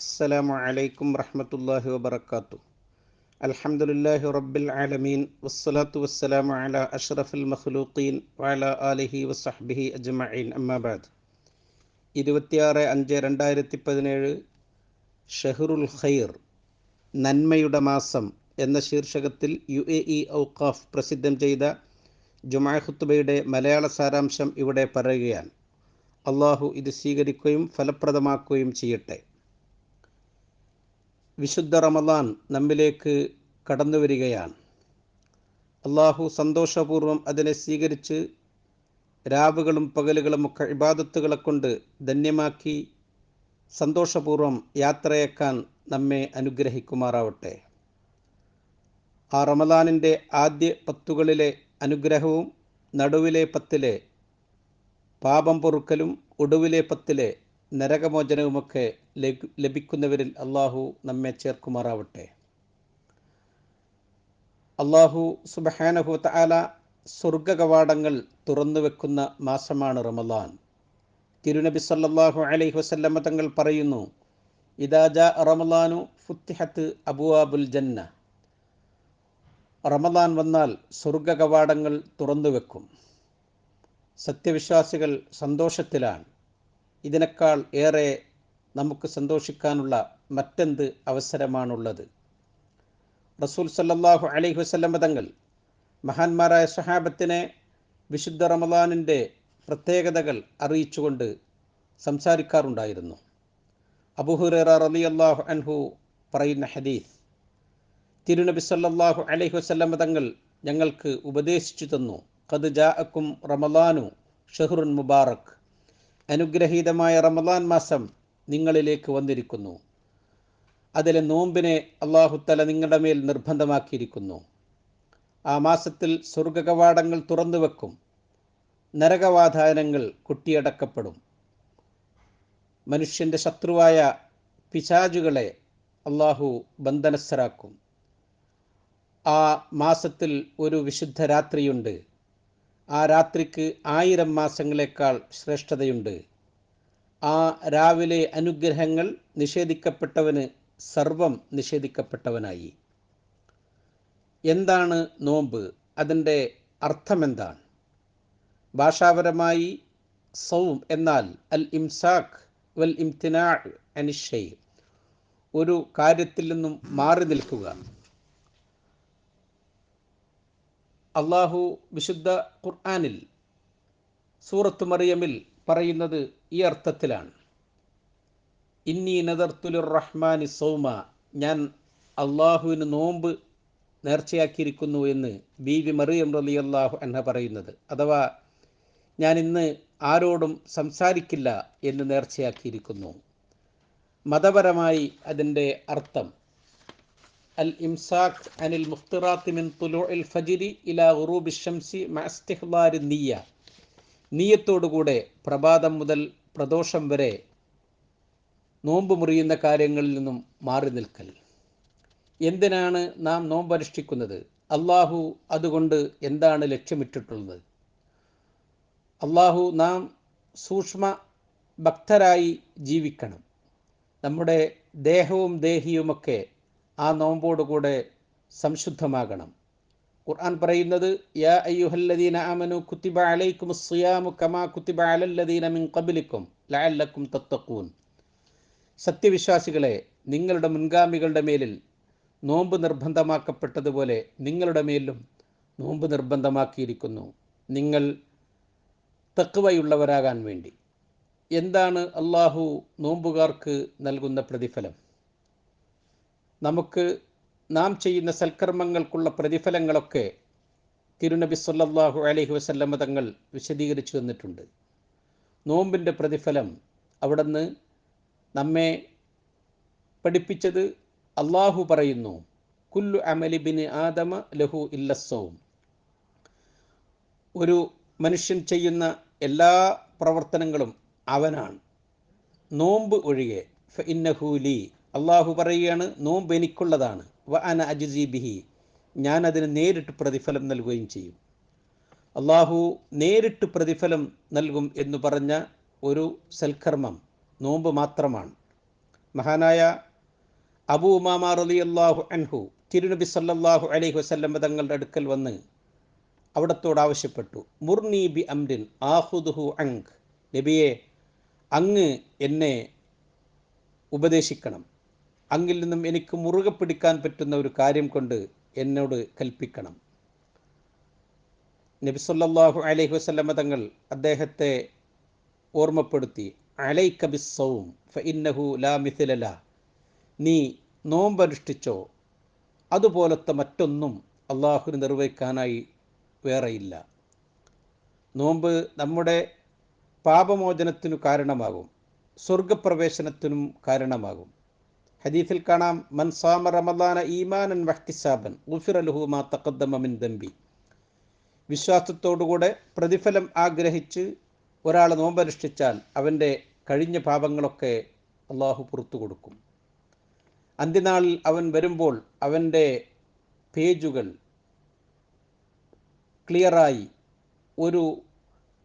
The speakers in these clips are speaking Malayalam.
അസ്സലാമു അലൈക്കും വറഹമത്തല്ലാഹി വബർക്കാത്തു അൽഹംദുലില്ലാഹി റബ്ബിൽ ആലമീൻ. വസ്സലാത്തു വസ്സലാമു അല അഷ്റഫുൽ മഖ്ലൂഖീൻ വാല ആലിഹി വസ്ഹബിഹി അജ്മഈൻ. അമ്മാബാദ് ഇരുപത്തിയാറ് അഞ്ച് രണ്ടായിരത്തി പതിനേഴ് ഷെഹറുൽ ഖൈർ നന്മയുടെ മാസം എന്ന ശീർഷകത്തിൽ യു എ ഇ ഔഖാഫ് പ്രസിദ്ധം ചെയ്ത ജുമാ ഖുത്തുബയുടെ മലയാള സാരാംശം ഇവിടെ പറയുകയാണ്. അള്ളാഹു ഇത് സ്വീകരിക്കുകയും ഫലപ്രദമാക്കുകയും ചെയ്യട്ടെ. വിശുദ്ധ റമദാൻ നമ്മിലേക്ക് കടന്നു വരികയാണ്. അള്ളാഹു സന്തോഷപൂർവം അതിനെ സ്വീകരിച്ച് രാവുകളും പകലുകളും ഒക്കെ ഇബാദത്തുകളെ കൊണ്ട് ധന്യമാക്കി സന്തോഷപൂർവം യാത്രയേക്കാൻ നമ്മെ അനുഗ്രഹിക്കുമാറാവട്ടെ. ആ റമദാനിന്റെ ആദ്യ പത്തുകളിലെ അനുഗ്രഹവും നടുവിലെ പത്തിലെ പാപം പൊറുക്കലും ഒടുവിലെ പത്തിലെ നരകമോചനവുമൊക്കെ ലഭിക്കുന്നവരിൽ അള്ളാഹു നമ്മെ ചേർക്കുമാറാവട്ടെ. അള്ളാഹു സുബഹാനഹു തആല സ്വർഗകവാടങ്ങൾ തുറന്നു വെക്കുന്ന മാസമാണ് റമദാൻ. തിരുനബി സല്ലാഹു അലൈഹി വസല്ലമ തങ്ങൾ പറയുന്നു ഇദാജ റമദാനു ഫുത്തിഹത്ത് അബുവാബുൽ ജന്ന. റമദാൻ വന്നാൽ സ്വർഗ കവാടങ്ങൾ തുറന്നു വെക്കും സത്യവിശ്വാസികൾ സന്തോഷത്തിലാണ്. ഇതിനേക്കാൾ ഏറെ നമുക്ക് സന്തോഷിക്കാനുള്ള മറ്റെന്ത് അവസരമാണുള്ളത്? റസൂൽ സല്ലാഹു അലൈഹി വസ്ലം തങ്ങൾ മഹാന്മാരായ സഹാബത്തിനെ വിശുദ്ധ റമദാനിന്റെ പ്രത്യേകതകൾ അറിയിച്ചുകൊണ്ട് സംസാരിക്കാറുണ്ടായിരുന്നു. അബുഹുറ റളിയല്ലാഹു അൻഹു പറയുന്ന ഹദീസ് തിരുനബി സല്ലാഹു അലൈഹി വസ്ലം തങ്ങൾ ഞങ്ങൾക്ക് ഉപദേശിച്ചു തന്നു ഖദ് ജാഅക്കും റമദാനു ഷെഹ്റുൻ മുബാറക്. അനുഗ്രഹീതമായ റമദാൻ മാസം നിങ്ങളിലേക്ക് വന്നിരിക്കുന്നു. അതിലെ നോമ്പിനെ അള്ളാഹുത്തല നിങ്ങളുടെ മേൽ നിർബന്ധമാക്കിയിരിക്കുന്നു. ആ മാസത്തിൽ സ്വർഗകവാടങ്ങൾ തുറന്നു വെക്കും. നരകവാധാനങ്ങൾ കുട്ടിയടക്കപ്പെടും. മനുഷ്യന്റെ ശത്രുവായ പിശാജുകളെ അള്ളാഹു ബന്ധനസ്ഥരാക്കും. ആ മാസത്തിൽ ഒരു വിശുദ്ധ രാത്രിയുണ്ട്. ആ രാത്രിക്ക് ആയിരം മാസങ്ങളെക്കാൾ ശ്രേഷ്ഠതയുണ്ട്. ആ രാവിലെ അനുഗ്രഹങ്ങൾ നിഷേധിക്കപ്പെട്ടവന് സർവം നിഷേധിക്കപ്പെട്ടവനായി. എന്താണ് നോമ്പ്? അതിന്റെ അർത്ഥമെന്താണ്? ഭാഷാപരമായി സൗം എന്നാൽ അൽ ഇംസാഖ് വൽ ഇംതിനാ അനിഷയ് ഒരു കാര്യത്തിൽ നിന്നും മാറി നിൽക്കുക. അള്ളാഹു വിശുദ്ധ ഖുർആാനിൽ സൂറത്ത് മറിയമിൽ പറയുന്നത് ഈ അർത്ഥത്തിലാണ്. ഇന്നി നദർത്തുലുർ റഹ്മാനി സൗമ ഞാൻ അള്ളാഹുവിന് നോമ്പ് നേർച്ചയാക്കിയിരിക്കുന്നു എന്ന് ബീവി മറിയം റലി അള്ളാഹു എന്ന പറയുന്നത്. അഥവാ ഞാൻ ഇന്ന് ആരോടും സംസാരിക്കില്ല എന്ന് നേർച്ചയാക്കിയിരിക്കുന്നു. മതപരമായി അതിന്റെ അർത്ഥം അൽ ഇംസാഖ് അനിൽ മുഫ്തിറാത്തിമിൻ മിൻ തുലൂഇൽ ഫജിരി ഇലാ ഉറൂബി ഷംസി മസ്തിഹ്ലാരി നീയ നീയത്തോടുകൂടെ പ്രഭാതം മുതൽ പ്രദോഷം വരെ നോമ്പ് മുറിയുന്ന കാര്യങ്ങളിൽ നിന്നും മാറി നിൽക്കൽ. എന്തിനാണ് നാം നോമ്പ് അനുഷ്ഠിക്കുന്നത് അള്ളാഹു അതുകൊണ്ട് എന്താണ് ലക്ഷ്യമിട്ടിട്ടുള്ളത്? അള്ളാഹു നാം സൂക്ഷ്മ ഭക്തരായി ജീവിക്കണം. നമ്മുടെ ദേഹവും ദേഹിയുമൊക്കെ ആ നോമ്പോടുകൂടെ സംശുദ്ധമാകണം. ഖുർആൻ പറയുന്നത് യാ അയ്യുഹല്ലദീന ആമനു കുത്തിബ അലൈക്കും സിയാമു കമാ കുത്തിബ അലല്ലദീന മിൻ ഖബലിക്കും ലഅല്ലക്കും തത്തഖൂൻ. സത്യവിശ്വാസികളെ നിങ്ങളുടെ മുൻഗാമികളുടെ മേലിൽ നോമ്പ് നിർബന്ധമാക്കപ്പെട്ടതുപോലെ നിങ്ങളുടെ മേലും നോമ്പ് നിർബന്ധമാക്കിയിരിക്കുന്നു. നിങ്ങൾ തക്കുവയുള്ളവരാകാൻ വേണ്ടി. എന്താണ് അള്ളാഹു നോമ്പുകാർക്ക് നൽകുന്ന പ്രതിഫലം? നമുക്ക് നാം ചെയ്യുന്ന സൽക്കർമ്മങ്ങൾക്കുള്ള പ്രതിഫലങ്ങളൊക്കെ തിരുനബി സല്ലാഹു അലഹി വസല്ലമ തങ്ങൾ വിശദീകരിച്ചു തന്നിട്ടുണ്ട്. നോമ്പിന്റെ പ്രതിഫലം അവിടുന്ന് നമ്മെ പഠിപ്പിച്ചത് അള്ളാഹു പറയുന്നു കുല്ലു അമലി ബിന് ആദമ ലഹു ഇല്ലസ്സവും ഒരു മനുഷ്യൻ ചെയ്യുന്ന എല്ലാ പ്രവർത്തനങ്ങളും അവനാണ്. നോമ്പ് ഒഴികെ ഫ ഇന്നഹൂലി അള്ളാഹു പറയുകയാണ് നോമ്പ് എനിക്കുള്ളതാണ്. വ അജുസി ബിഹി. ഞാൻ അതിന് നേരിട്ട് പ്രതിഫലം നൽകുകയും ചെയ്യും. അള്ളാഹു നേരിട്ട് പ്രതിഫലം നൽകും എന്ന് പറഞ്ഞ ഒരു സൽക്കർമ്മം നോമ്പ് മാത്രമാണ്. മഹാനായ അബൂ ഉമാമ റലി അള്ളാഹു അൻഹു തിരുനബി സല്ലാഹു അലൈഹി വസല്ലം തങ്ങളുടെ അടുക്കൽ വന്ന് അവിടത്തോട് ആവശ്യപ്പെട്ടു. മുർനി ബി അംരിൻ ആഹുദുഹു അങ് നബിയെ അങ്ങ് എന്നെ ഉപദേശിക്കണം. അങ്ങിൽ നിന്നും എനിക്ക് മുറുകെ പിടിക്കാൻ പറ്റുന്ന ഒരു കാര്യം കൊണ്ട് എന്നോട് കൽപ്പിക്കണം. നബി സല്ലല്ലാഹു അലൈഹി വസല്ലമ തങ്ങൾ അദ്ദേഹത്തെ ഓർമ്മപ്പെടുത്തി അലൈക ബിസ്സൗം ഫഇന്നഹു ലാ മിഥിലല നീ നോമ്പനുഷ്ഠിച്ചോ? അതുപോലത്തെ മറ്റൊന്നും അള്ളാഹുവിന് നിർവഹിക്കാനായി വേറെയില്ല. നോമ്പ് നമ്മുടെ പാപമോചനത്തിനു കാരണമാകും സ്വർഗപ്രവേശനത്തിനും കാരണമാകും. ഹദീഫിൽ കാണാം മൻ സാമ റമദാന ഈമാനൻ വഹ്തിസാബൻ ഉഫിറലുഹു മാ തഖദ്ദമ മിൻ ദംബി. വിശ്വാസത്തോടുകൂടെ പ്രതിഫലം ആഗ്രഹിച്ച് ഒരാൾ നോമ്പനുഷ്ഠിച്ചാൽ അവന്റെ കഴിഞ്ഞ പാപങ്ങളൊക്കെ അള്ളാഹു പുറത്തു കൊടുക്കും. അന്ത്യനാളിൽ അവൻ വരുമ്പോൾ അവന്റെ പേജുകൾ ക്ലിയറായി ഒരു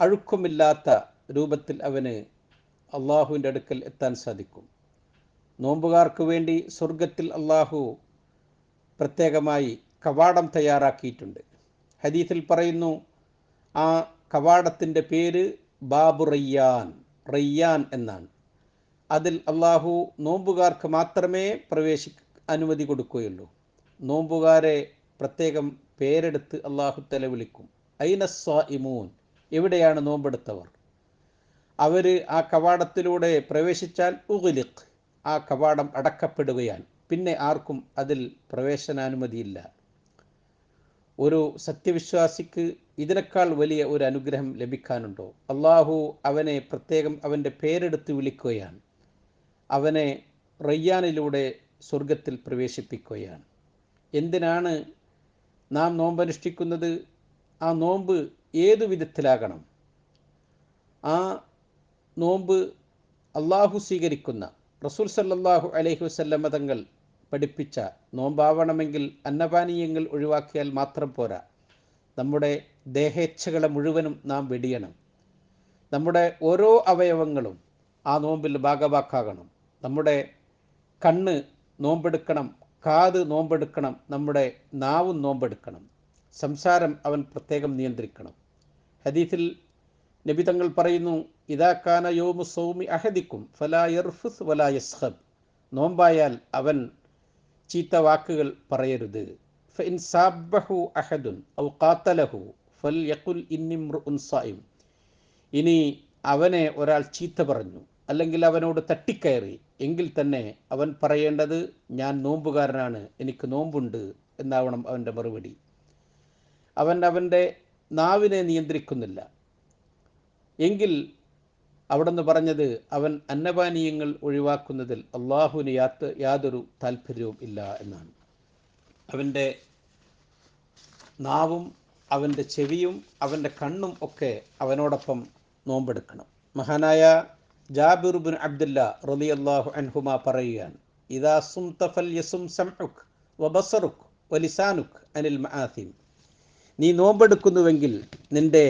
അഴുക്കുമില്ലാത്ത രൂപത്തിൽ അവന് അള്ളാഹുവിന്റെ അടുക്കൽ എത്താൻ സാധിക്കും. നോമ്പുകാർക്ക് വേണ്ടി സ്വർഗത്തിൽ അള്ളാഹു പ്രത്യേകമായി കവാടം തയ്യാറാക്കിയിട്ടുണ്ട്. ഹദീസിൽ പറയുന്നു ആ കവാടത്തിന്റെ പേര് ബാബു റയ്യാൻ റയ്യാൻ എന്നാണ്. അതിൽ അള്ളാഹു നോമ്പുകാർക്ക് മാത്രമേ പ്രവേശി അനുമതി കൊടുക്കുകയുള്ളൂ. നോമ്പുകാരെ പ്രത്യേകം പേരെടുത്ത് അള്ളാഹു തല വിളിക്കും. ഐനസ്വാ ഇമൂൻ എവിടെയാണ് നോമ്പെടുത്തവർ? അവർ ആ കവാടത്തിലൂടെ പ്രവേശിച്ചാൽ ഉഗലിഖ് ആ കവാടം അടക്കപ്പെടുകയാണ്. പിന്നെ ആർക്കും അതിൽ പ്രവേശനാനുമതിയില്ല. ഒരു സത്യവിശ്വാസിക്ക് ഇതിനേക്കാൾ വലിയ ഒരു അനുഗ്രഹം ലഭിക്കാനുണ്ടോ? അള്ളാഹു അവനെ പ്രത്യേകം അവന്റെ പേരെടുത്ത് വിളിക്കുകയാണ്. അവനെ റയ്യാനിലൂടെ സ്വർഗത്തിൽ പ്രവേശിപ്പിക്കുകയാണ്. എന്തിനാണ് നാം നോമ്പനുഷ്ഠിക്കുന്നത്? ആ നോമ്പ് ഏതു വിധത്തിലാകണം? ആ നോമ്പ് അള്ളാഹു സ്വീകരിക്കുന്ന റസൂൽ സല്ലാഹു അലൈഹി വസ്ല്ല തങ്ങൾ പഠിപ്പിച്ച നോമ്പാവണമെങ്കിൽ അന്നപാനീയങ്ങൾ ഒഴിവാക്കിയാൽ മാത്രം പോരാ. നമ്മുടെ ദേഹേച്ഛകളെ മുഴുവനും നാം വെടിയണം. നമ്മുടെ ഓരോ അവയവങ്ങളും ആ നോമ്പിൽ ഭാഗവാക്കാകണം. നമ്മുടെ കണ്ണ് നോമ്പെടുക്കണം കാത് നോമ്പെടുക്കണം നമ്മുടെ നാവും നോമ്പെടുക്കണം. സംസാരം അവൻ പ്രത്യേകം നിയന്ത്രിക്കണം. ഹദീഫിൽ നബി തങ്ങൾ പറയുന്നു ഇതാക്കാന യോമു സൗമി അഹദിക്കും ഫലാ യർഫുസ് വലാ യസ്ഹബ് നോമ്പായാൽ അവൻ ചീത്ത വാക്കുകൾ പറയരുത്. അഹദുൻ ഔ കാത്തലഹു ഫൽ ഇന്നിമ്രുഉൻ സായിം ഇനി അവനെ ഒരാൾ ചീത്ത പറഞ്ഞു അല്ലെങ്കിൽ അവനോട് തട്ടിക്കയറി എങ്കിൽ തന്നെ അവൻ പറയേണ്ടത് ഞാൻ നോമ്പുകാരനാണ് എനിക്ക് നോമ്പുണ്ട് എന്നാവണം അവന്റെ മറുപടി. അവൻ അവന്റെ നാവിനെ നിയന്ത്രിക്കുന്നില്ല. എങ്കിൽ അവിടുന്ന് പറഞ്ഞത് അവൻ അന്നപാനീയങ്ങൾ ഒഴിവാക്കുന്നതിൽ അള്ളാഹുവിന് യാത്ത് യാതൊരു താല്പര്യവും ഇല്ല എന്നാണ്. അവന്റെ നാവും അവന്റെ ചെവിയും അവന്റെ കണ്ണും ഒക്കെ അവനോടൊപ്പം നോമ്പെടുക്കണം. മഹാനായ ജാബിർ ബിൻ അബ്ദുല്ല റലി അള്ളാഹു അൻഹുമ പറയുകയാണ് ഇതാ സും തഫൽ യസും സംഉക് വബസറുക് വലിസാനുക് അനിൽ മആസിം. നീ നോമ്പെടുക്കുന്നുവെങ്കിൽ നിന്റെ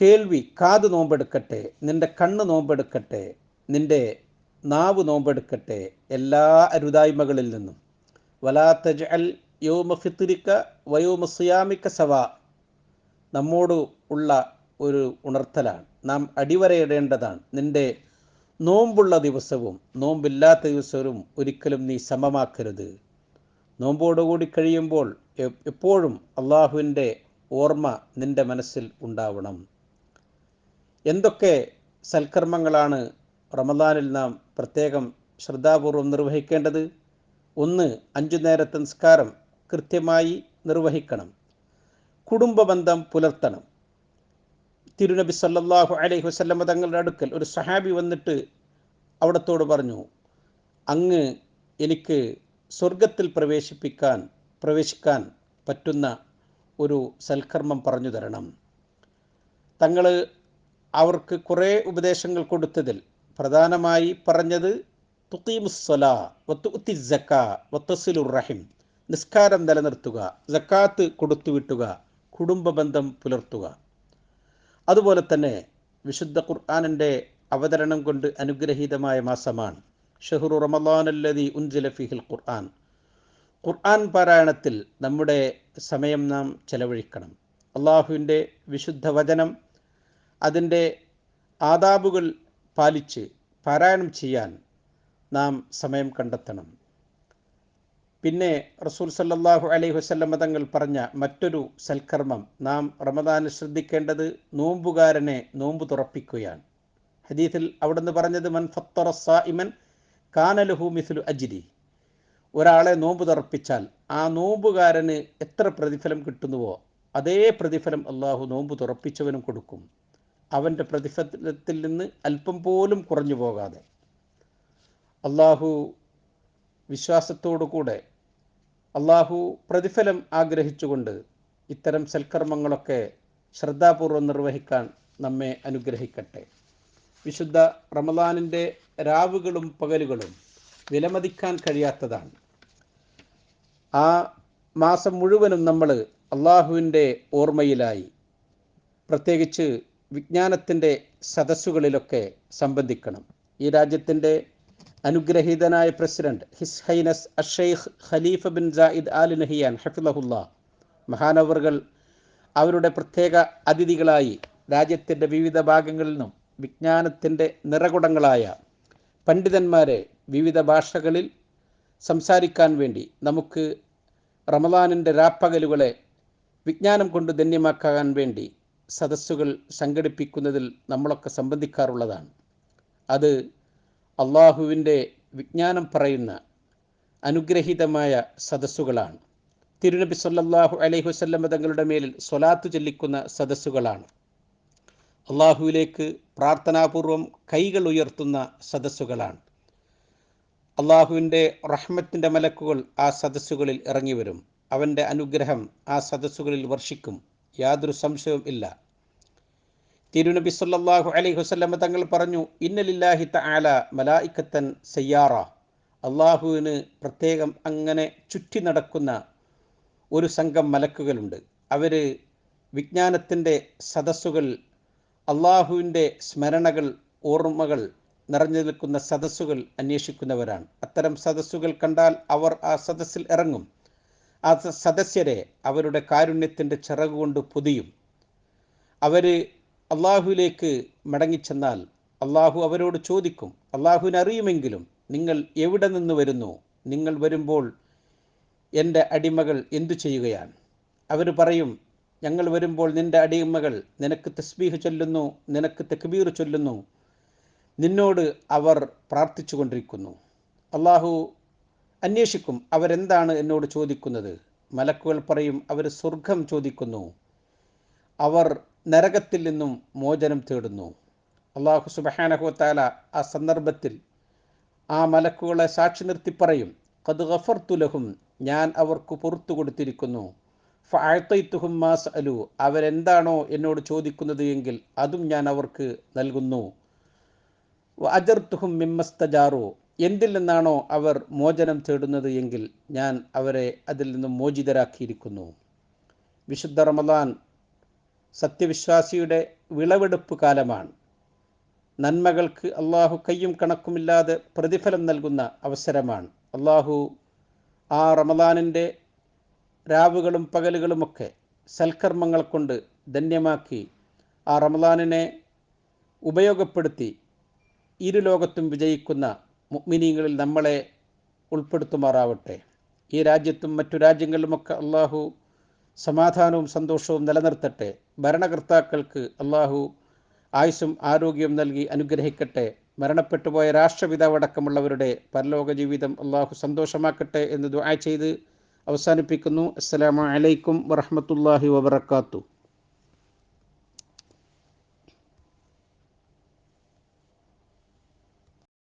കേൾവി കാത് നോമ്പെടുക്കട്ടെ നിന്റെ കണ്ണ് നോമ്പെടുക്കട്ടെ നിന്റെ നാവ് നോമ്പെടുക്കട്ടെ എല്ലാ അരുതായ്മകളിൽ നിന്നും. വലാ തജ് അൽ യോമ ഫിത്തിരിക്ക വയോമ സുയാമിക്ക സവ. നമ്മോട് ഉള്ള ഒരു ഉണർത്തലാണ്. നാം അടിവരയിടേണ്ടതാണ്. നിന്റെ നോമ്പുള്ള ദിവസവും നോമ്പില്ലാത്ത ദിവസവും ഒരിക്കലും നീ സമമാക്കരുത്. നോമ്പോടുകൂടി കഴിയുമ്പോൾ എപ്പോഴും അള്ളാഹുവിന്റെ ഓർമ്മ നിന്റെ മനസ്സിൽ ഉണ്ടാവണം. എന്തൊക്കെ സൽക്കർമ്മങ്ങളാണ് റമദാനിൽ നാം പ്രത്യേകം ശ്രദ്ധാപൂർവം നിർവഹിക്കേണ്ടത്? ഒന്ന് അഞ്ചു നേരത്തെ നിസ്കാരം കൃത്യമായി നിർവഹിക്കണം. കുടുംബബന്ധം പുലർത്തണം. തിരുനബി സല്ലാഹു അലൈഹി വസല്ലമ തങ്ങളുടെ അടുക്കൽ ഒരു സഹാബി വന്നിട്ട് അവിടത്തോട് പറഞ്ഞു അങ്ങ് എനിക്ക് സ്വർഗത്തിൽ പ്രവേശിപ്പിക്കാൻ പ്രവേശിക്കാൻ പറ്റുന്ന ഒരു സൽക്കർമ്മം പറഞ്ഞു തരണം. തങ്ങൾ അവർക്ക് കുറേ ഉപദേശങ്ങൾ കൊടുത്തതിൽ പ്രധാനമായി പറഞ്ഞത് തുക്കീമുസ്സലാ വത്തുത്തി റഹിം. നിസ്കാരം നിലനിർത്തുക ജക്കാത്ത് കൊടുത്തുവിട്ടുക കുടുംബ ബന്ധം പുലർത്തുക. അതുപോലെ തന്നെ വിശുദ്ധ ഖുർആാനിന്റെ അവതരണം കൊണ്ട് അനുഗ്രഹീതമായ മാസമാണ് ഷെഹ്റു റമദാനല്ലതി ഉൻജില ഫിഹിൽ ഖുർആൻ. ഖുർആൻ പാരായണത്തിൽ നമ്മുടെ സമയം നാം ചെലവഴിക്കണം. അള്ളാഹുവിന്റെ വിശുദ്ധ വചനം അതിന്റെ ആദാബുകൾ പാലിച്ച് പാരായണം ചെയ്യാൻ നാം സമയം കണ്ടെത്തണം. പിന്നെ റസൂൽ സല്ലാഹു അലൈഹി വസല്ലം തങ്ങൾ പറഞ്ഞ മറ്റൊരു സൽക്കർമ്മം നാം റമദാനിൽ ശ്രദ്ധിക്കേണ്ടത് നോമ്പുകാരനെ നോമ്പ് തുറപ്പിക്കുകയാണ്. ഹദീസിൽ അവിടുന്ന് പറഞ്ഞത് മൻ സായിമൻ കാനലഹു മിഥുലു അജിരി. ഒരാളെ നോമ്പ് തുറപ്പിച്ചാൽ ആ നോമ്പുകാരന് എത്ര പ്രതിഫലം കിട്ടുന്നുവോ അതേ പ്രതിഫലം അള്ളാഹു നോമ്പ് തുറപ്പിച്ചവനും കൊടുക്കും. അവന്റെ പ്രതിഫലത്തിൽ നിന്ന് അല്പം പോലും കുറഞ്ഞു പോകാതെ. അള്ളാഹു വിശ്വാസത്തോടുകൂടെ അള്ളാഹു പ്രതിഫലം ആഗ്രഹിച്ചുകൊണ്ട് ഇത്തരം സൽക്കർമ്മങ്ങളൊക്കെ ശ്രദ്ധാപൂർവം നിർവഹിക്കാൻ നമ്മെ അനുഗ്രഹിക്കട്ടെ. വിശുദ്ധ റമദാനിന്റെ രാവുകളും പകലുകളും വിലമതിക്കാൻ കഴിയാത്തതാണ്. ആ മാസം മുഴുവനും നമ്മൾ അള്ളാഹുവിന്റെ ഓർമ്മയിലായി പ്രത്യേകിച്ച് വിജ്ഞാനത്തിന്റെ സദസ്സുകളിലൊക്കെ സംബന്ധിക്കണം. ഈ രാജ്യത്തിന്റെ അനുഗ്രഹീതനായ president his highness അഷെയ്ഖ് Khalifa bin Zayed Al Nahyan ഹഫിലഹുല്ല മഹാനവറുകൾ അവരുടെ പ്രത്യേക അതിഥികളായി രാജ്യത്തിന്റെ വിവിധ ഭാഗങ്ങളിൽ നിന്നും വിജ്ഞാനത്തിന്റെ നിറകുടങ്ങളായ പണ്ഡിതന്മാരെ വിവിധ ഭാഷകളിൽ സംസാരിക്കാൻ വേണ്ടി നമുക്ക് റമദാനിന്റെ രാപ്പകലുകളെ വിജ്ഞാനം കൊണ്ട് ധന്യമാക്കാൻ വേണ്ടി സദസ്സുകൾ സംഘടിപ്പിക്കുന്നതിൽ നമ്മളൊക്കെ സംബന്ധിക്കാറുള്ളതാണ്. അത് അള്ളാഹുവിന്റെ വിജ്ഞാനം പറയുന്ന അനുഗ്രഹീതമായ സദസ്സുകളാണ്. തിരുനബി സല്ലാഹു അലൈഹി വസല്ലം തങ്ങളുടെ മേലിൽ സ്വലാത്തു ചൊല്ലിക്കുന്ന സദസ്സുകളാണ്. അള്ളാഹുവിലേക്ക് പ്രാർത്ഥനാപൂർവം കൈകൾ ഉയർത്തുന്ന സദസ്സുകളാണ്. അള്ളാഹുവിന്റെ റഹ്മത്തിന്റെ മലക്കുകൾ ആ സദസ്സുകളിൽ ഇറങ്ങി വരും അവന്റെ അനുഗ്രഹം ആ സദസ്സുകളിൽ വർഷിക്കും. യാതൊരു സംശയവും ഇല്ല. തിരുനബി സല്ലല്ലാഹു അലൈഹി വസല്ലമ തങ്ങൾ പറഞ്ഞു ഇന്നലില്ലാഹി തആല മലായിക്കത്തൻ സയ്യാറ. അള്ളാഹുവിന് പ്രത്യേകം അങ്ങനെ ചുറ്റി നടക്കുന്ന ഒരു സംഘം മലക്കുകളുണ്ട്. അവർ വിജ്ഞാനത്തിന്റെ സദസ്സുകൾ അള്ളാഹുവിന്റെ സ്മരണകൾ ഓർമ്മകൾ നിറഞ്ഞു നിൽക്കുന്ന സദസ്സുകൾ അന്വേഷിക്കുന്നവരാണ്. അത്തരം സദസ്സുകൾ കണ്ടാൽ അവർ ആ സദസ്സിൽ ഇറങ്ങും. ആ സദസ്യരെ അവരുടെ കാരുണ്യത്തിന്റെ ചിറകുകൊണ്ട് പൊതിയും. അവർ അള്ളാഹുവിലേക്ക് മടങ്ങിച്ചെന്നാൽ അള്ളാഹു അവരോട് ചോദിക്കും അള്ളാഹുവിനെ അറിയുമെങ്കിലും നിങ്ങൾ എവിടെ നിന്ന് വരുന്നു? നിങ്ങൾ വരുമ്പോൾ എന്റെ അടിമകൾ എന്തു ചെയ്യുകയാണ്? അവർ പറയും ഞങ്ങൾ വരുമ്പോൾ നിന്റെ അടിമകൾ നിനക്ക് തസ്ബീഹ് ചൊല്ലുന്നു നിനക്ക് തെക്ബീർ ചൊല്ലുന്നു. നിന്നോട് അവർ പ്രാർത്ഥിച്ചു കൊണ്ടിരിക്കുന്നു അള്ളാഹു അന്വേഷിക്കും അവരെന്താണ് എന്നോട് ചോദിക്കുന്നത്. മലക്കുകൾ പറയും അവർ സ്വർഗം ചോദിക്കുന്നു. അവർ നരകത്തിൽ നിന്നും മോചനം തേടുന്നു. അള്ളാഹു സുബഹാനഹുത്താല ആ സന്ദർഭത്തിൽ ആ മലക്കുകളെ സാക്ഷി നിർത്തി പറയും കത് ഗഫർത്തുലഹും ഞാൻ അവർക്ക് പുറത്തു കൊടുത്തിരിക്കുന്നു. ഫായത്തൈത്തുഹും മാസ് അലു അവരെന്താണോ എന്നോട് ചോദിക്കുന്നത് എങ്കിൽ അതും ഞാൻ അവർക്ക് നൽകുന്നു. അജർത്തുഹും മിമ്മസ്തജാറു എന്തിൽ നിന്നാണോ അവർ മോചനം തേടുന്നത് എങ്കിൽ ഞാൻ അവരെ അതിൽ നിന്നും മോചിതരാക്കിയിരിക്കുന്നു. വിശുദ്ധ റമദാൻ സത്യവിശ്വാസിയുടെ വിളവെടുപ്പ് കാലമാണ്. നന്മകൾക്ക് അള്ളാഹു കയ്യും കണക്കുമില്ലാതെ പ്രതിഫലം നൽകുന്ന അവസരമാണ്. അള്ളാഹു ആ റമദാനിന്റെ രാവുകളും പകലുകളുമൊക്കെ സൽക്കർമ്മങ്ങൾ കൊണ്ട് ധന്യമാക്കി ആ റമദാനിനെ ഉപയോഗപ്പെടുത്തി ഇരു ലോകത്തും വിജയിക്കുന്ന മുഗ്മിനീങ്ങളിൽ നമ്മളെ ഉൾപ്പെടുത്തുമാറാവട്ടെ. ഈ രാജ്യത്തും മറ്റു രാജ്യങ്ങളിലുമൊക്കെ അള്ളാഹു സമാധാനവും സന്തോഷവും നിലനിർത്തട്ടെ. ഭരണകർത്താക്കൾക്ക് അള്ളാഹു ആയുസ്സും ആരോഗ്യവും നൽകി അനുഗ്രഹിക്കട്ടെ. മരണപ്പെട്ടുപോയ രാഷ്ട്രപിതാവ് അടക്കമുള്ളവരുടെ പരലോക ജീവിതം അള്ളാഹു സന്തോഷമാക്കട്ടെ എന്ന് ദുആ ചെയ്ത് അവസാനിപ്പിക്കുന്നു. അസ്സലാമു അലൈക്കും വറഹ്മത്തുള്ളാഹി വബറകാതുഹു.